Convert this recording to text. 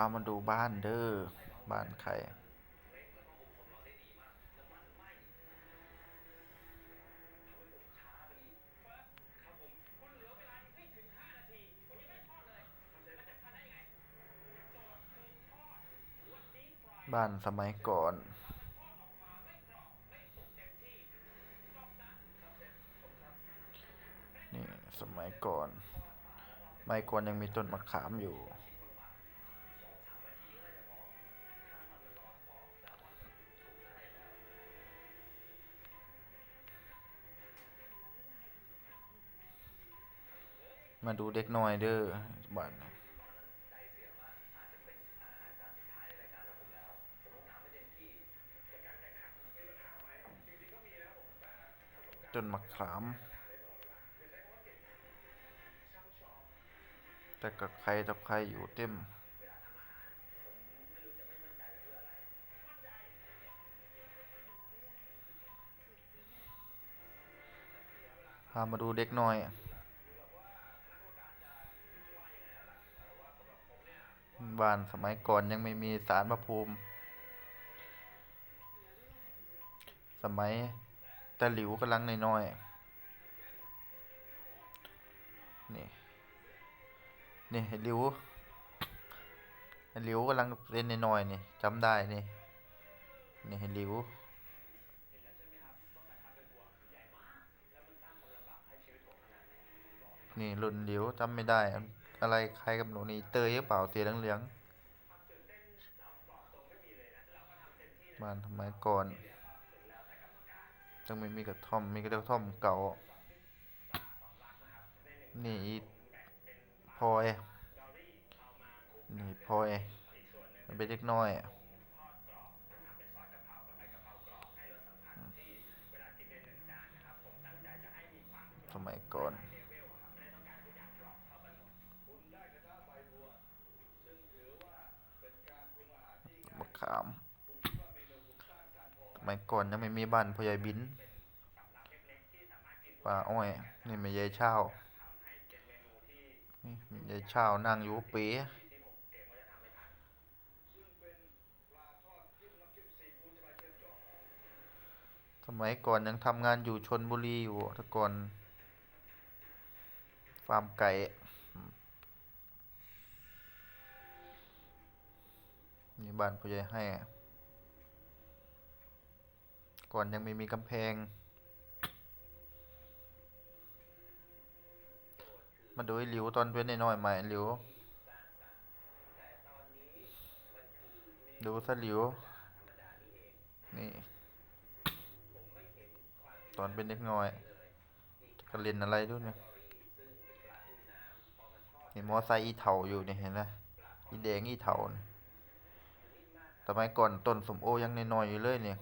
ามาดูบ้านเด้อ บ้านใคร บ้านสมัยก่อนนี่สมัยก่อนสมัยก่อนยังมีต้นมะขามอยู่ มาดูเด็กน้อยเด้อบ้านนะต้นมะขาม แต่กับใครต่อใครอยู่เต็มพามาดูเด็กน้อย บ้านสมัยก่อนยังไม่มีสารพระภูมิ สมัยตะหลิวกำลังน้อยๆนี่ นี่หลิวหลิวกำลังเล่นน้อยๆนี่จำได้นี่ นี่หลิวนี่รุ่นหลิวจำไม่ได้ อะไรใครกับหนูนี่เตยหรือเปล่าสีเหลืองๆบ้านสมัยก่อนจังไม่มีกระท่อมมีกระท่อมเก่า นี่อีพลอยนี่พลอยมันเป็นเด็กน้อยสมัยก่อน มะ ขามสมัยก่อนยังไม่มีบ้านพ่อใหญ่บินป่าอ้อย นี่ไม่ยายเช่านี่ยายเช่านั่งอยู่เป๋สมัยก่อนยังทำงานอยู่ชนบุรีอยู่แต่ก่อน ฟาร์มไก่ นี่บ้านพ่อใหญ่ให้ ก่อนยังไม่มีกำแพง มาดูหลิวตอนเป็นน้อยใหม่หลิว ดูซะหลิว นี่ ตอนเป็นเด็กน้อยจะเล่นอะไรด้วยเนี่ยนี่มอไซค์อีเถาอยู่เนี่ยเห็นไหมอีแดงอีเถาเนี่ย สมัยก่อนต้นสมโอยังน้อยๆอยู่เลยเนี่ย